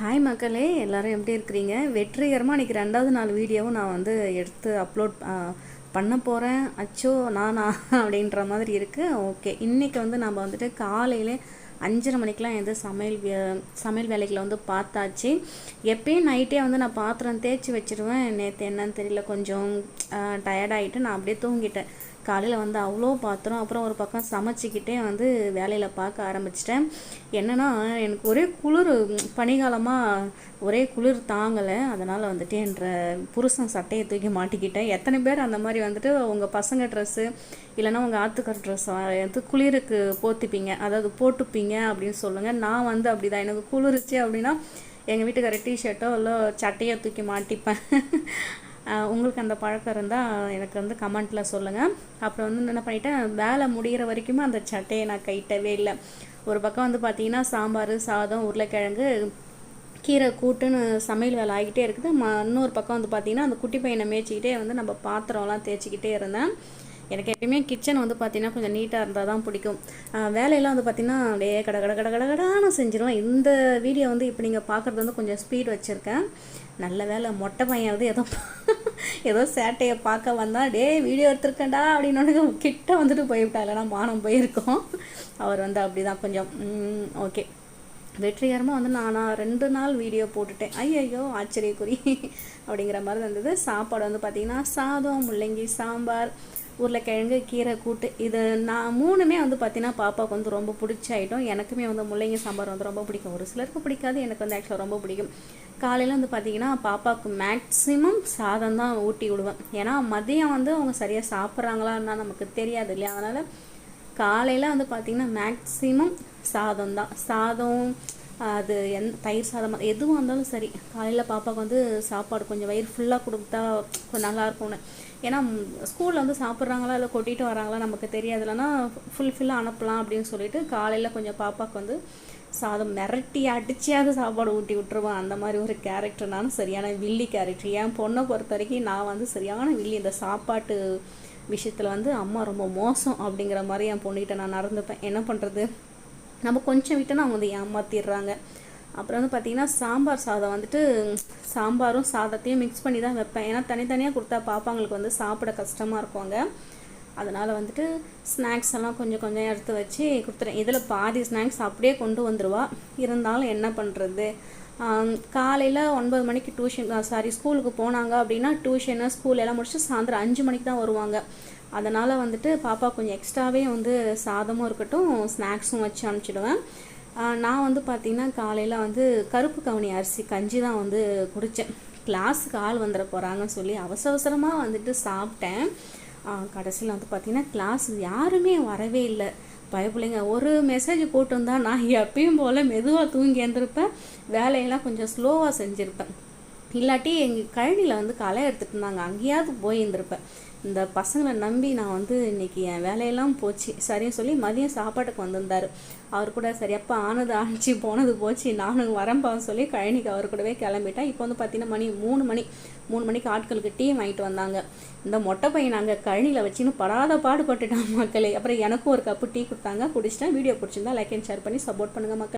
Hi மக்களே எல்லோரும் எப்படி இருக்கிறீங்க? வெற்றிகரமாக இன்றைக்கி ரெண்டாவது நாள் வீடியோவும் நான் வந்து எடுத்து அப்லோட் பண்ண போகிறேன் அச்சோ நானா? அப்படின்ற மாதிரி இருக்குது ஓகே இன்றைக்கி வந்து நம்ம வந்துட்டு காலையிலே அஞ்சரை மணிக்கெலாம் எந்த சமையல் வே- சமையல் வேலைகளை வந்து பார்த்தாச்சு. எப்பயும் நைட்டே வந்து நான் பாத்திரம் தேய்ச்சி வச்சுருவேன். நேற்று என்னன்னு தெரியல கொஞ்சம் டயர்டாகிட்டு நான் அப்படியே தூங்கிட்டேன். காலையில் வந்து அவ்வளோ பாத்திரம் அப்புறம் ஒரு பக்கம் சமைச்சிக்கிட்டே வந்து வேலையில் பார்க்க ஆரம்பிச்சிட்டேன். என்னன்னா எனக்கு ஒரே குளிர் பனிகாலமாக ஒரே குளிர் தாங்கலை. அதனால் வந்துட்டு என்ற புருஷன் சட்டையை தூக்கி மாட்டிக்கிட்டேன். எத்தனை பேர் அந்த மாதிரி வந்துட்டு உங்கள் பசங்க ட்ரெஸ்ஸு இல்லைன்னா உங்கள் ஆத்துக்கார் ட்ரெஸ் வந்து குளிருக்கு போத்திப்பீங்க. அதாவது போட்டுப்பீங்க அப்படின்னு சொல்லுங்கள் நான் வந்து அப்படிதான். எனக்கு குளிர்ச்சி அப்படின்னா எங்கள் வீட்டுக்கார டிஷர்ட்டோ இல்லை சட்டையோ தூக்கி மாட்டிப்பேன். உங்களுக்கு அந்த பழக்கம் இருந்தால் எனக்கு வந்து கமெண்ட்டில் சொல்லுங்கள் அப்புறம் வந்து என்ன பண்ணிட்டேன் வேலை முடிகிற வரைக்குமே அந்த சட்டையை நான் கைட்டவே இல்லை. ஒரு பக்கம் வந்து பார்த்தீங்கன்னா சாம்பார் சாதம் உருளைக்கிழங்கு கீரை கூட்டுன்னு சமையல் வேலை ஆகிட்டே இருக்குது. ம இன்னொரு பக்கம் வந்து பார்த்தீங்கன்னா அந்த குட்டி பையனை மேய்ச்சிக்கிட்டே வந்து நம்ம பாத்திரம்லாம் தேய்ச்சிக்கிட்டே இருந்தேன். எனக்கு எப்பயுமே கிச்சன் வந்து பார்த்தீங்கன்னா கொஞ்சம் நீட்டாக இருந்தால் தான் பிடிக்கும். வேலையெல்லாம் வந்து பார்த்தீங்கன்னா அப்படியே கட கட கட கட கடான்னு இந்த வீடியோ வந்து இப்போ நீங்கள் பார்க்குறது வந்து கொஞ்சம் ஸ்பீட் வச்சுருக்கேன். நல்ல வேலை மொட்டை பையன் வந்து ஏதோ ஏதோ சேட்டையை பார்க்க வந்தா டே வீடியோ எடுத்திருக்கேன்டா அப்படின்னு கிட்ட வந்துட்டு போய்விட்டா இல்லைனா மானம் போயிருக்கோம். அவர் வந்து அப்படி தான் கொஞ்சம் ஓகே. வெற்றிகரமாக வந்து நானா நான் ரெண்டு நாள் வீடியோ போட்டுட்டேன். ஐயையோ ஆச்சரியக்குறி. அப்படிங்கிற மாதிரி இருந்தது சாப்பாடு வந்து பார்த்திங்கன்னா சாதம் முள்ளங்கி சாம்பார் உருளைக்கிழங்கு கீரை கூட்டு இது நான் மூணுமே வந்து பார்த்தீங்கன்னா பாப்பாவுக்கு வந்து ரொம்ப பிடிச்ச ஐட்டம் எனக்குமே வந்து முள்ளங்கி சாம்பார் வந்து ரொம்ப பிடிக்கும். ஒரு சிலருக்கு பிடிக்காது எனக்கு வந்து ஆக்சுவலாக ரொம்ப பிடிக்கும். காலையில் வந்து பார்த்தீங்கன்னா பாப்பாவுக்கு மேக்ஸிமம் சாதம் தான் ஊட்டி விடுவேன். ஏன்னா மதியம் வந்து அவங்க சரியாக சாப்பிட்றாங்களான்னா நமக்கு தெரியாது இல்லையா? அதனால் காலையில் வந்து பார்த்திங்கன்னா மேக்ஸிமம் சாதம் தான். சாதம் அது எந் தயிர் சாதம் எதுவாக இருந்தாலும் சரி. காலையில் பாப்பாவுக்கு வந்து சாப்பாடு கொஞ்சம் வயிறு ஃபுல்லாக கொடுத்தா கொஞ்சம் நல்லாயிருக்கும்னு ஏன்னா ஸ்கூலில் வந்து சாப்பிட்றாங்களா இல்லை கொட்டிட்டு வராங்களா நமக்கு தெரியாது. இல்லைன்னா ஃபுல் அனுப்பலாம் அப்படின்னு சொல்லிட்டு காலையில் கொஞ்சம் பாப்பாவுக்கு வந்து சாதம் மிரட்டி அடிச்சியாவது சாப்பாடு ஊட்டி விட்டுருவேன். அந்த மாதிரி ஒரு கேரக்டர் நான் சரியான வில்லி கேரக்டர் என் பொண்ணை பொறுத்த வரைக்கும் நான் வந்து சரியான வில்லி. இந்த சாப்பாட்டு விஷயத்தில் வந்து அம்மா ரொம்ப மோசம் அப்படிங்கிற மாதிரி என் பொண்ணுகிட்ட நான் நடந்துப்பேன். என்ன பண்ணுறது நம்ம கொஞ்சம் விட்டோன்னா அவங்க வந்து ஏமாத்திடுறாங்க. அப்புறம் வந்து பார்த்திங்கன்னா சாம்பார் சாதம் வந்துட்டு சாம்பாரும் சாதத்தையும் மிக்ஸ் பண்ணி தான் வைப்பேன். ஏன்னா தனித்தனியாக கொடுத்தா பாப்பாங்களுக்கு வந்து சாப்பிட கஷ்டமாக இருக்குவாங்க அதனால் வந்துட்டு ஸ்நாக்ஸ் எல்லாம் கொஞ்சம் கொஞ்சம் எடுத்து வச்சு கொடுத்துறேன். இதில் பாதி ஸ்நாக்ஸ் அப்படியே கொண்டு வந்துடுவா இருந்தாலும் என்ன பண்ணுறது காலையில் ஒன்பது மணிக்கு டியூஷன் சாரி ஸ்கூலுக்கு போனாங்க அப்படின்னா டியூஷனு ஸ்கூல் எல்லாம் முடிச்சு சாயந்தரம் அஞ்சு மணிக்கு தான் வருவாங்க. அதனால் வந்துட்டு பாப்பா கொஞ்சம் எக்ஸ்ட்ராவே வந்து சாதமும் இருக்கட்டும் ஸ்நாக்ஸும் வச்சு அனுப்பிச்சிடுவேன். நான் வந்து பார்த்திங்கன்னா காலையில் வந்து கருப்பு கவுனி அரிசி கஞ்சி தான் வந்து குடித்தேன் கிளாஸுக்கு ஆள் வந்துட போகிறாங்கன்னு சொல்லி அவசர அவசரமாக வந்துட்டு சாப்பிட்டேன். கடைசியில் வந்து பார்த்திங்கன்னா கிளாஸ் யாருமே வரவே இல்லை. பயப்பிள்ளைங்க ஒரு மெசேஜ் போட்டிருந்தா நான் எப்பயும் போல் மெதுவாக தூங்கி எழுந்திருப்பேன் வேலையெல்லாம் கொஞ்சம் ஸ்லோவாக செஞ்சுருப்பேன். இல்லாட்டி எங்கள் கழனியில் வந்து களை எடுத்துகிட்டு இருந்தாங்க. அங்கேயாவது போயிருந்திருப்பேன் இந்த பசங்களை நம்பி நான் வந்து இன்னைக்கு என் வேலையெல்லாம் போச்சு. சரின்னு சொல்லி மதியம் சாப்பாட்டுக்கு வந்திருந்தார். அவர் கூட சரி ஆனது ஆணிச்சு போனது போச்சு. நானும் வரம்பான்னு சொல்லி கழனிக்கு அவர் கூடவே கிளம்பிட்டேன். இப்போ வந்து பார்த்தீங்கன்னா மணி மூணு மணி மூணு மணிக்கு ஆட்களுக்கு டீ வாங்கிட்டு வந்தாங்க. இந்த மொட்டை பையன் நாங்கள் கழனியில் வச்சுன்னு படாத பாடுபட்டுட்டான் மக்களே. அப்புறம் எனக்கும் ஒரு கப்பு டீ கொடுத்தாங்க. குடிச்சிட்டேன். வீடியோ பிடிச்சிருந்தா லைக் அண்ட் ஷேர் பண்ணி சப்போர்ட் பண்ணுங்கள் மக்கள்.